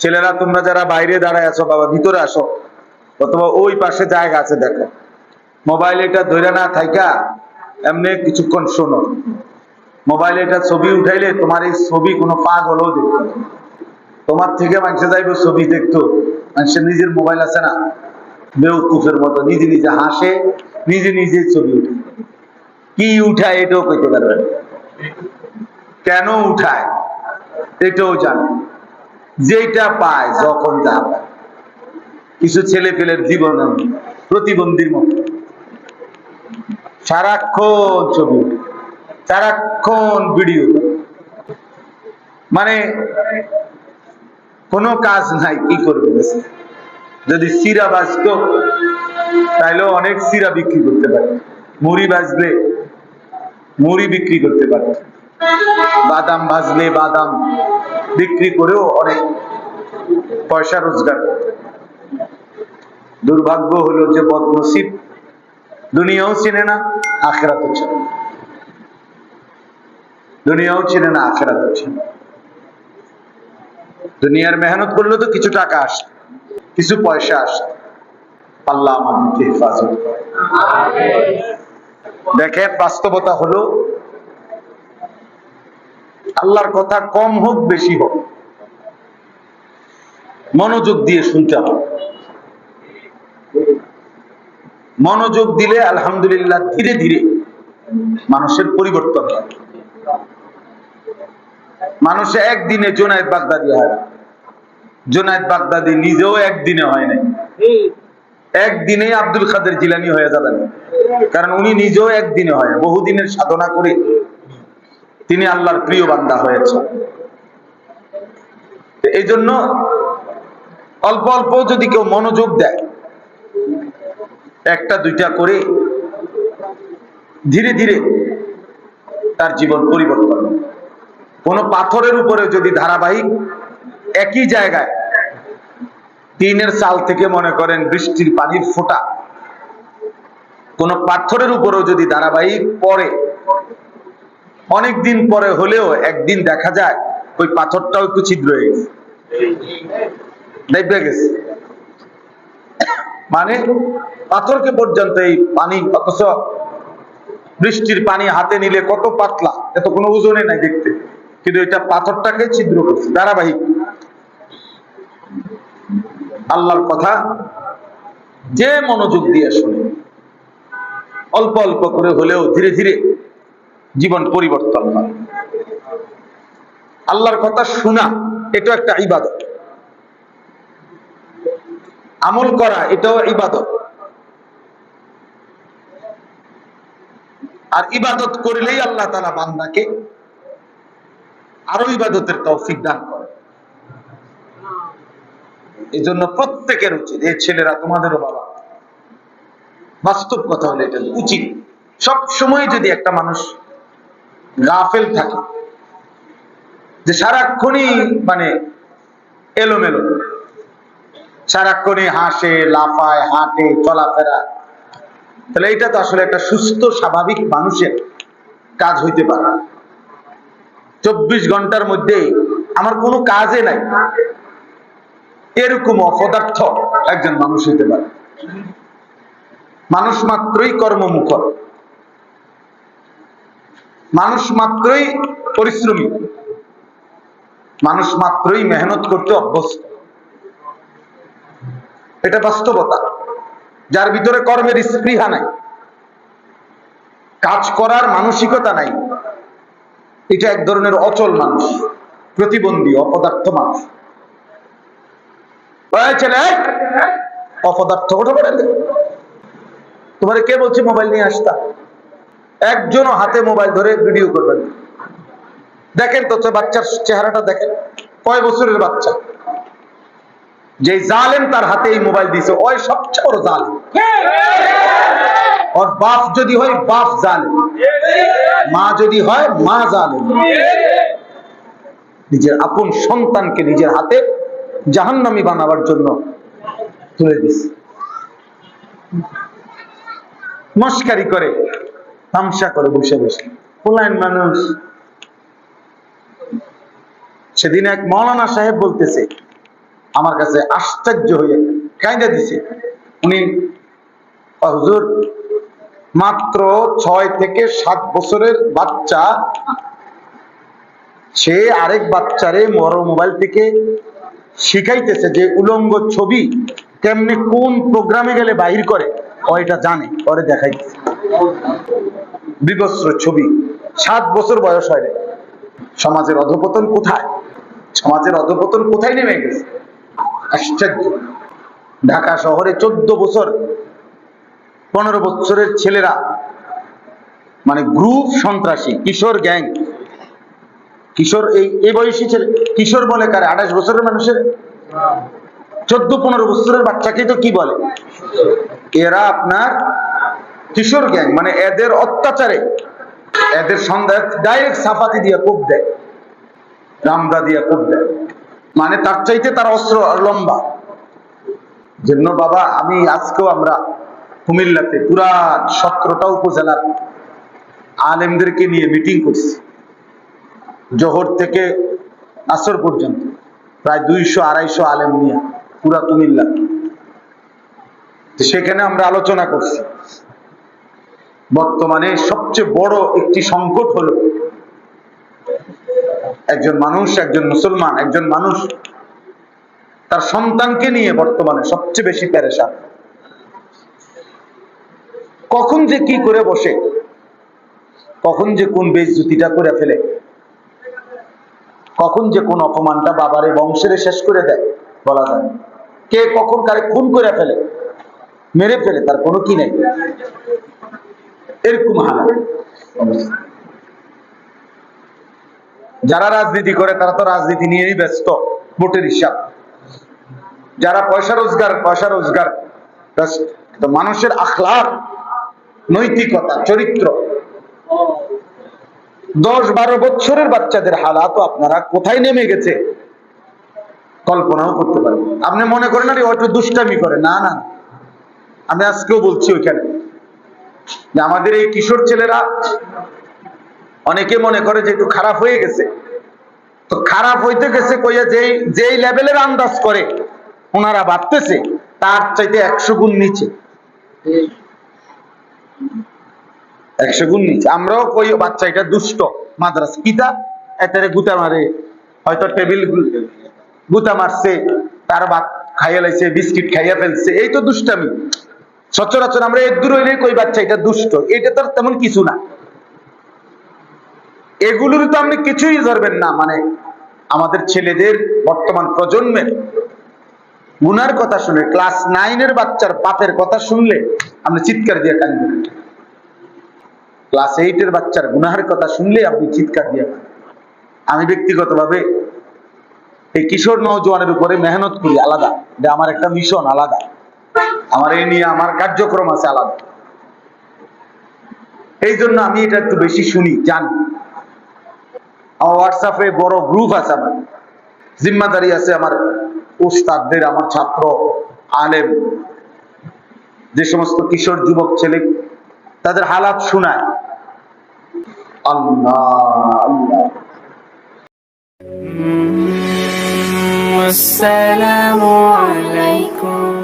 ছেলেরা, তোমরা যারা বাইরে দাঁড়ায় আছো বাবা, ভিতরে আসো। অথবা ওই পাশে জায়গা আছে, দেখো। মোবাইল এটা ধরে না থাইকা, এমনি কিছুক্ষণ শোনো। মোবাইল এটা ছবি উঠাইলে তোমার এই ছবি কোনো পাগ হলেও দেখতো তোমার থেকে মানুষে যাইবে ছবি দেখতো, মানুষে নিজের মোবাইল আছে না, বেউকুফের মতো, নিজে নিজে হাসে, নিজে নিজে ছবি উঠে। কি উঠায় এটাও কইতে পারবে না। কেন উঠায়? এটাও জানে। যেটা পায়, যখন যা। কিছু ছেলে পেলের জীবন প্রতিবন্ধীর মতো। সারাক্ষণ ছবি, সারাক্ষণ ভিডিও। মানে কোনো কাজ নাই, কি করবে যদি সিরা বাজত, তাইলেও অনেক সিরা বিক্রি করতে পারে। মুড়ি বাজলে মুড়ি বিক্রি করতে পারে। বাদাম ভাজলে বাদাম বিক্রি করেও অনেক পয়সা রোজগার দুর্ভাগ্য হলো যে বদনসিব, দুনিয়াও চিনে না, আখেরাতও চিনে। দুনিয়াও চিনে না, আখেরাতও চিনে। দুনিয়ার মেহনত করলে তো কিছু টাকা আসে কিছু পয়সা আসে আল্লাহ আমাদেরকে হেফাজত করে। দেখেন বাস্তবতা হলো, আল্লাহর কথা কম হোক, বেশি হোক। মনোযোগ দিয়ে শুনতে হবে। মনোযোগ দিলে আলহামদুলিল্লাহ ধীরে ধীরে মানুষের পরিবর্তন মানুষে একদিনে জোনায়েদ বাগদাদি হয় জোনায়েদ বাগদাদি নিজেও একদিনে হয় নাই। একদিনে আব্দুল খাদের জিলানি হয়ে যাবেন কারণ উনি নিজেও একদিনে হয়, বহুদিনের সাধনা করে তিনি আল্লাহর প্রিয় বান্দা হয়েছে এই জন্য অল্প অল্প যদি কেউ মনোযোগ দেয়, একটা, দুইটা করে ধীরে ধীরে তার জীবন পরিবর্তন। কোন পাথরের উপরে যদি ধারাবাহিক একই জায়গায় টিনের চাল থেকে মনে করেন বৃষ্টির পানির ফোঁটা। কোন পাথরের উপরেও যদি ধারাবাহিক পড়ে অনেক দিন পরে হলেও একদিন দেখা যায় ওই পাথরটাও একটু ছিদ্র হয়ে গেছে। দেখবে গেছে। মানে পাথরকে পর্যন্ত এই পানি, অথচ বৃষ্টির পানি হাতে নিলে কত পাতলা এত কোনো ওজনে নাই দেখতে। কিন্তু এটা পাথরটাকে ছিদ্র করছে, ধারাবাহিক। আল্লাহর কথা যে মনোযোগ দিয়ে শুনে। অল্প অল্প করে হলেও ধীরে ধীরে জীবন পরিবর্তন হয়। আল্লাহর কথা শোনা এটা একটা ইবাদত। আমল করা, এটাও ইবাদত। আর ইবাদত করলেই আল্লাহ তালা বান্দাকে আরও ইবাদতের তৌফিক দান এই জন্য প্রত্যেকের উচিত এই ছেলেরা, তোমাদেরও বাবা। বাস্তব কথা হলে এটা, উচিত। সব সময় যদি একটা মানুষ গাফেল থাকে, যে সারাক্ষণই মানে এলোমেলো, সারাক্ষণই হাসে, লাফায়, হাঁটে, চলাফেরা, তাহলে এটা তো আসলে একটা সুস্থ, স্বাভাবিক মানুষের কাজ হইতে পারে। চব্বিশ ঘণ্টার মধ্যে আমার কোনো কাজে নাই। এরকম অপদার্থ একজন মানুষ হইতে পারে। মানুষ মাত্রই কর্মমুখর। মানুষ মাত্রই পরিশ্রমী। মানুষ মাত্রই মেহনত করতে অভ্যস্ত। এটা বাস্তবতা। যার ভিতরে কর্মের স্পৃহা নাই, কাজ করার মানসিকতা নাই, এটা এক ধরনের অচল মানুষ, প্রতিবন্ধী, অপদার্থ মানুষ। এই! অপদার্থ কে মোবাইল নিয়ে আসতা? হাতে মোবাইল ধরে ভিডিও করবেন দেখেন তো বাচ্চার চেহারাটা দেখেন। কয় বছরের বাচ্চা? যে জালেম তার হাতে এই মোবাইল দিয়েছে ওই সবচেয়ে বড় জালেম। ওর বাপ যদি হয়, বাপ জালেম। মা যদি হয়, মা জালেম। নিজের আপন সন্তানকে নিজের হাতে জাহান্নামী বানাবার জন্য তুলে দিছে মস্কারি করে, তামসা করে বসে বসে। পোলাইন মানুষ। সেদিন এক মৌলানা সাহেব বলতেছে, আমার কাছে আশ্চর্য হয়ে কাইন্দা দিছে। উনি "ও হুজুর, মাত্র ছয় থেকে সাত বছরের বাচ্চা। সে আরেক বাচ্চারে বড় মোবাইল থেকে শিখাইতেছে যে উলঙ্গ ছবি কেমনি কোন প্রোগ্রামে গেলে বাহির করে, ও এটা জানে, পরে দেখাইতেছে। বিবস্ত্র ছবি, সাত বছর বয়স হয় সমাজের অধপতন কোথায়? সমাজের অধপতন কোথায় নেমে গেছে? আশ্চর্য। ঢাকা শহরে চোদ্দ বছর, পনেরো বছরের ছেলেরা মানে গ্রুপ সন্ত্রাসী, কিশোর গ্যাং কিশোর, এই এই বয়সী ছেলে কিশোর বলে কারে? আঠাশ বছরের মানুষের? চোদ্দ, পনেরো বছরের বাচ্চাকে তো কি বলে? এরা আপনার কিশোর গ্যাং মানে এদের অত্যাচারে, এদের সন্ধ্যা ডাইরেক্ট সাফাতি দিয়ে কোপ দেয় রামদা দিয়ে কোপ দেয়। মানে তার চাইতে তার অস্ত্র লম্বা। জন্য বাবা, আমি আজকেও আমরা কুমিল্লাতে পুরা সতেরোটা উপজেলার আলেমদেরকে নিয়ে মিটিং করছি। জোহর থেকে আসর পর্যন্ত, প্রায় দুইশো, আড়াইশো আলেম নিয়ে পুরা কুমিল্লা সেখানে আমরা আলোচনা করছি। বর্তমানে সবচেয়ে বড় একটি সংকট হলো, একজন মানুষ, একজন মুসলমান, একজন মানুষ তার সন্তানকে নিয়ে বর্তমানে সবচেয়ে বেশি প্যারেশান কখন যে কি করে বসে, কখন যে কোন বেশ জুতিটা করে ফেলে কখন যে কোন অপমানটা বাবারে, বংশের শেষ করে দেয়, বলা যায়। কে কখন কারে খুন করে ফেলে, মেরে ফেলে, তার কোনো কি নেই। এরকম হালাত যারা রাজনীতি করে, তারা তো রাজনীতি নিয়েই ব্যস্ত, ভোটের হিসাব। যারা পয়সা রোজগার পয়সা রোজগার মানুষের আখলার নৈতিকতা, চরিত্র দশ বারো বছরের বাচ্চাদের হালাত আপনারা কোথায় নেমে গেছে কল্পনাও করতে পারেন। আপনি মনে করেন, আরে হয়তো দুষ্টামি করে। না না। আমি আজকেও বলছি ওইখানে যে আমাদের এই কিশোর ছেলেরা অনেকে মনে করে যে একটু খারাপ হয়ে গেছে। তো খারাপ হইতে গেছে কইয়া যেই যেই লেভেলের আন্দাজ করে, ওনারা ভাবতেছে, তার চাইতে একশো গুণ নিচে। একশো গুণ নিচে। আমরাও কই বাচ্চা এটা দুষ্ট। মাদ্রাস এতারে গুতা মারে। হয়তো টেবিল গুতা মারছে, তার খাইয়া লাইছে, বিস্কিট খাইয়া ফেলছে। এই তো দুষ্টামি। সচরাচর আমরা এর দূর হইলে কই, বাচ্চা এটা দুষ্ট। এটা তো আর তেমন কিছু না। এগুলোর তো আপনি কিছুই ধরবেন না। মানে আমাদের ছেলেদের বর্তমান প্রজন্মের গুনার কথা শুনে, ক্লাস নাইনের বাচ্চার পাপের কথা শুনলে আপনি চিৎকার দিয়ে ক্লাস এইটের বাচ্চার গুনাহের কথা শুনলে আপনি চিৎকার দিয়ে। আমি ব্যক্তিগতভাবে এই কিশোর নৌজওয়ানের উপরে মেহনত করি, আলাদা। যে আমার একটা মিশন আলাদা। আমার এই নিয়ে আমার কার্যক্রম আছে আলাদা। এই জন্য আমি এটা একটু বেশি শুনি, জানি। আমার হোয়াটসঅ্যাপে বড় গ্রুপ আছে আমার। জিম্মাদারি আছে আমার উস্তাদদের, আমার ছাত্র, আলেম। যে সমস্ত কিশোর যুবক ছেলে, তাদের হালাত শোনায়। আল্লাহ আল্লাহ والسلام عليكم